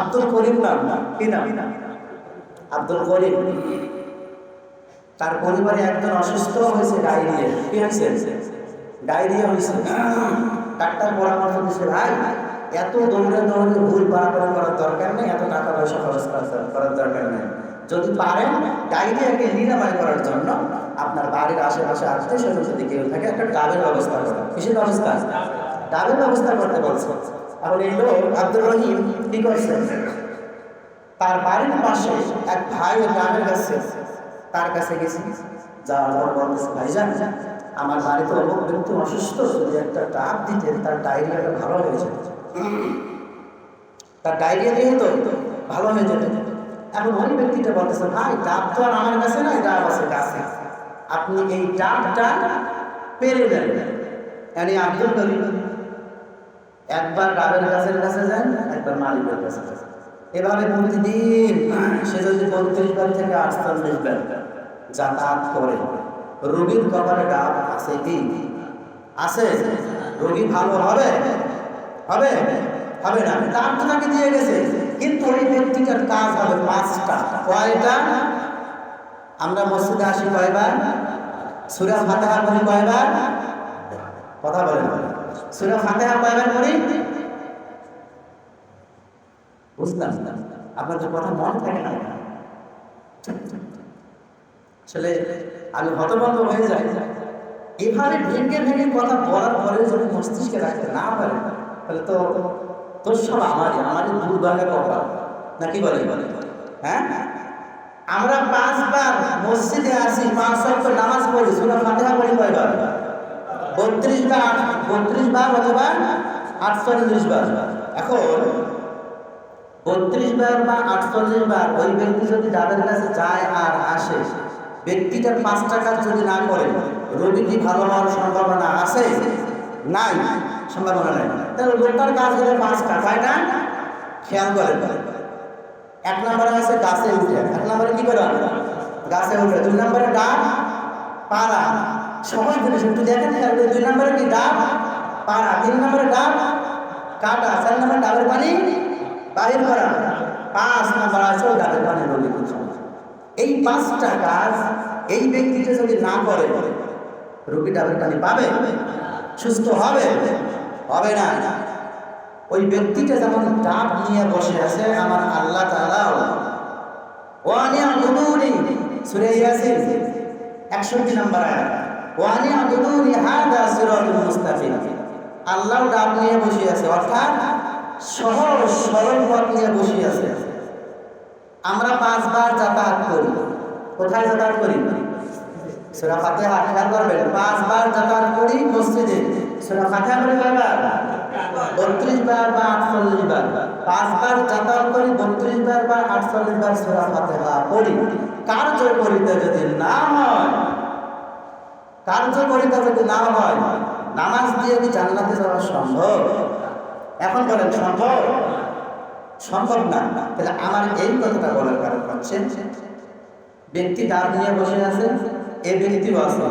আব্দুল করিম নাম কি নাম? আব্দুল করিম। তার পরিবারে একজন অসুস্থ হয়েছে, ডায়রিয়া। কি হয়েছে? ডায়রিয়া হয়েছে। ডাক্তার পরামর্শ দিচ্ছে ভাই, এত দৌড়ে দৌড়ে ভুল বাড়াবাড়ি করার দরকার নেই, এত টাকা পয়সা খরচ করার- দরকার নেই। যদি পারেন, ডায়রিয়াকে নিরাময় করার জন্য আপনার বাড়ির আশেপাশে আত্মীয় স্বজন যদি কেউ থাকে, একটা ডাবের ব্যবস্থা করেন। কিসের ব্যবস্থা? ডাবের ব্যবস্থা করতে বলছে। এখন এই লোক আব্দুর রহিম কি করছে? তার বাড়ির পাশে এক ভাই গ্রামের কাছে, তার কাছে গেছি। যা আমার বলতেছে, ভাইজান, আমার বাড়িতে অমুক ব্যক্তি অসুস্থ, যদি একটা ডাব দিতেন, তার ডায়রিয়াটা ভালো হয়ে যেত। তার ডায়রিয়া দিয়ে তো ভালো হয়ে যেত। এখন ওই ব্যক্তিটা বলতেছে, ভাই ডাব তো আর আমার কাছে নাই ডাব আছে কাছে। আপনি এই ডাবটা পেরে দেন। মানে আব্দুল করিম একবার ডাবের গাছের কাছে যান একবার মালিকের কাছে যান এভাবে প্রতিদিন সে যদি বত্রিশ বার থেকে আটচল্লিশ বার যাতায়াত করে, রোগীর কপালে ডাব আছে কি? আছে রোগী ভালো হবে? হবে? হবে না। ডাব তো তাকে দিয়ে গেছে। কিন্তু ওই ব্যক্তিটার কাজ হবে পাঁচটা। কয়টা? আমরা মসজিদে আসি কয়বার? সুরা ফাতেহা করি কয়বার? কথা বলেন। সুরা ফাতেহা কয়বার করি বুঝলাম আপনার যে কথা মনে থাকে না। আসলে আমি হতভম্ব হয়ে যাই। এভাবে ভেঙে ভেঙে কথা বলার পরে যদি মস্তিষ্কে রাখতে না পারে, তাহলে তো তোর সব আমারই। আমারই দুর্ভাগ্য কপাল। নাকি বলে বলে? হ্যাঁ? আমরা পাঁচবার মসজিদে আসি, পাঁচ ওয়াক্ত নামাজ পড়ি, সুরা ফাতিহা পড়ি কয়বার? বত্রিশ বার বত্রিশ বার অথবা আটচল্লিশ বার। এখন বত্রিশ বার বা আটচল্লিশ বার, ওই ব্যক্তি যদি যাদের কাছে যায় আর আসে, ব্যক্তিটার পাঁচটা কাজ যদি না করে রোগীটি ভালো হওয়ার সম্ভাবনা আছে? নাই, সম্ভাবনা নাই। তাহলে লোকটার কাজ হলে পাঁচটা না? খেয়াল করেন এক নম্বরে আছে গাছে উঠে। এক নম্বরে কি করে গাছে উঠে। দুই নম্বরে ডাব পাড়া। সবাই জিনিস একটু দেখেন খেয়াল দুই নম্বরে কি ডাব? পাড়া। তিন নম্বরে ডাব, কাটা। চার নম্বরে ডাবের পানি বাহির করা পাঁচ নাম্বার আছে ডাবের পানি রোগী খুব এই পাঁচটা কাজ এই ব্যক্তিটা যদি না করে, রোগী ডাবের পানি পাবে? সুস্থ হবে? হবে না। ওই ব্যক্তিটা যেমন ডাব নিয়ে বসে আছে, আমার আল্লাহ তাআলাও। ওয়ানি আবুদুনি সূরা ইয়াসিন। 61 নম্বর আয়াত। ওয়ানি মুস্তাকিম। আল্লাহ ডাব নিয়ে বসে আছে, অর্থাৎ সহজ, সরল পথ নিয়ে বসে আছে। আমরা পাঁচবার যাতায়াত করি। কোথায় যাতায়াত করি? সূরা ফাতিহা, খেয়াল করবেন, পাঁচবার যাতায়াত করি মসজিদে। সূরা ফাতিহা করে কয়বার? বত্রিশ বার বা আটচল্লিশ বার পাঁচবার যাতায়াত করি বত্রিশ বার বা আটচল্লিশ বার সূরা ফাতিহা পড়ি। কার্যকরিতা যদি না হয়, কার্যকরিতা যদি না হয়, নামাজ দিয়ে কি জান্নাতে যাওয়া সম্ভব? এখন বলেন, সম্ভব? সম্ভব না। তাহলে আমার এই কথাটা বলার কারণ হচ্ছে, ব্যক্তি ডাব নিয়ে বসে আছে, এ ব্যক্তিও আছে।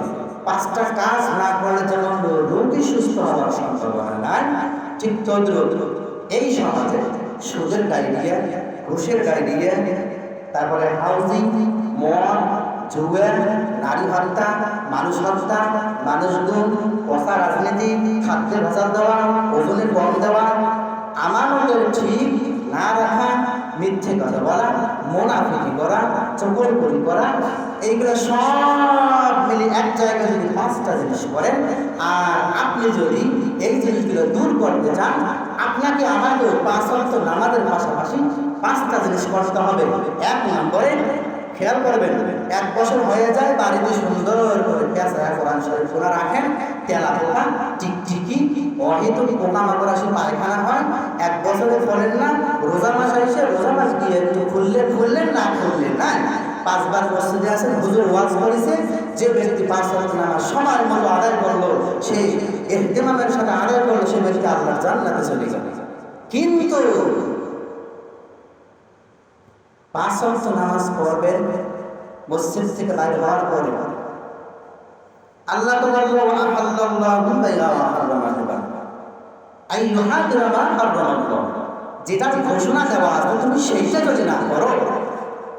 পাঁচটা কাজ না করলে যেমন রোগী সুস্থ হওয়ার সম্ভাবনা নাই ঠিক তদ্রুপ। এই সমাজে সুদের ডায়রিয়া, ঘুষের ডায়রিয়া তারপরে হাউজিং মদ জুয়ের নারী হত্যা, মানুষ হত্যা, মানুষ গুম পচা রাজনীতি খাদ্যে ভেজাল দেওয়া, ওজনের কম দেওয়া আমানতের ঠিক না রাখা, মিথ্যে কথা বলা, মোনাফিকি করা চকলকরি করা, এইগুলো সব মিলে এক জায়গায় যদি পাঁচটা জিনিস করেন, আর আপনি যদি এই জিনিসগুলো দূর করতে চান, আপনাকে আমাকেও পাঁচ অর্থ নামাজের পাশাপাশি পাঁচটা জিনিস করতে হবে। এক নম্বরে খেয়াল করবেন, এক বছর হয়ে যায়, বাড়িতে সুন্দর করে পেঁচা কোরআন শরীফ খোলা রাখেন তেলা পোকা টিকটিকি অহেতুক পোকা মাকড় আসে পায়খানা হয়, এক বছরে ফলেন না, রোজা মাস আসে, রোজা মাস গিয়ে একটু খুললে খুললেন, না খুললেন, না। পাঁচবার মসজিদে আছেন হুজুর ওয়াজ করেছে, যে ব্যক্তি পাঁচ ওয়াক্ত নামাজ সময় মতো আদায় করল সেই এহতেমামের সাথে আদায় করল, সে ব্যক্তি আল্লাহর জান্নাতে চলে যাবে কিন্তু পাঁচ নামাজ পড়বেন, মসজিদ থেকে বাইরে হওয়ার পরে। আল্লাহ তো যেটা ঘোষণা দেওয়া আছে, তুমি সেইটা যদি না করো,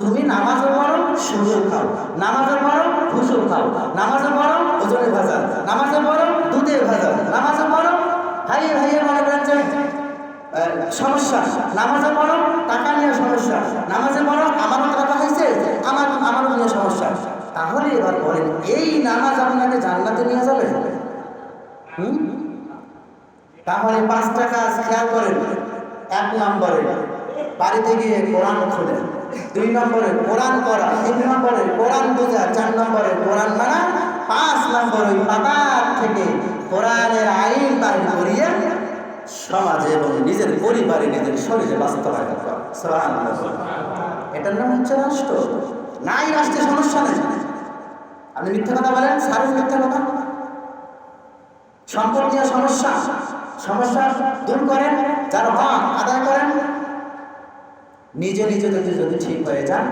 তুমি নামাজও পড়ো, সুযোগ খাও নামাজও পড়ো ফুসুল খাও নামাজও পড়ো ওজনে ভাজা নামাজও পড়ো দুধে ভাজা নামাজও পড়ো ভাইয়ে ভাইয়ে মনে করেন যে আহ, সমস্যা। নামাজে পড়ো, টাকা নিয়ে সমস্যা। নামাজে পড়ো, আমার টাকা হয়েছে আমার আমার নিয়ে সমস্যা। তাহলে এবার বলেন, এই নামাজ আপনাকে জান্নাতে নিয়ে যাবে? তাহলে পাঁচটা কাজ খেয়াল করেন, এক নম্বরে বাড়িতে গিয়ে কোরআন খোলেন দুই নম্বরে কোরআন পড়া, তিন নম্বরে কোরআন বোঝা, চার নম্বরে কোরআন মানা, পাঁচ নম্বর পাতার থেকে কোরআনের আইন সমাজে এবং নিজের পরিবারে, নিজের শরীরে বাস্তবায়ন করা। এটার নাম হচ্ছে রাষ্ট্র। নাই রাষ্ট্রে সমস্যা নেই। আপনি মিথ্যা কথা বলেন সারেন মিথ্যা কথা। সম্পদ নিয়ে সমস্যা। সমস্যা দূর করেন, যার হক আদায় করেন। নিজে নিজে যদি যদি ঠিক হয়ে যান